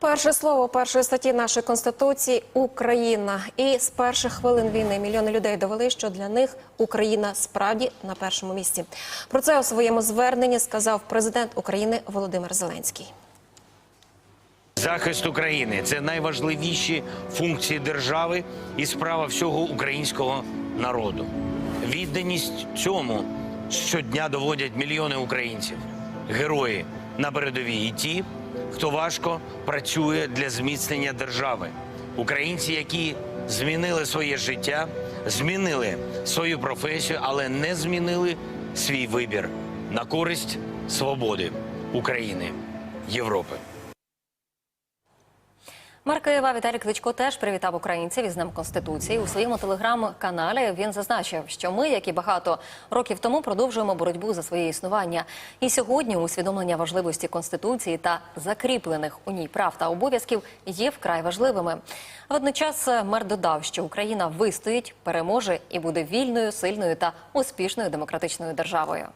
Перше слово першої статті нашої конституції Україна. І з перших хвилин війни мільйони людей довели, що для них Україна справді на першому місці. Про це у своєму зверненні сказав президент України Володимир Зеленський. Захист України це найважливіші функції держави і справа всього українського народу. Відданість цьому щодня доводять мільйони українців, герої на передовій і ті, хто важко працює для зміцнення держави. Українці, які змінили своє життя, змінили свою професію, але не змінили свій вибір на користь свободи України, Європи. Мер Києва Віталій Кличко теж привітав українців із Днем Конституції. У своєму телеграм-каналі він зазначив, що ми, як і багато років тому, продовжуємо боротьбу за своє існування. І сьогодні усвідомлення важливості конституції та закріплених у ній прав та обов'язків є вкрай важливими. Водночас мер додав, що Україна вистоїть, переможе і буде вільною, сильною та успішною демократичною державою.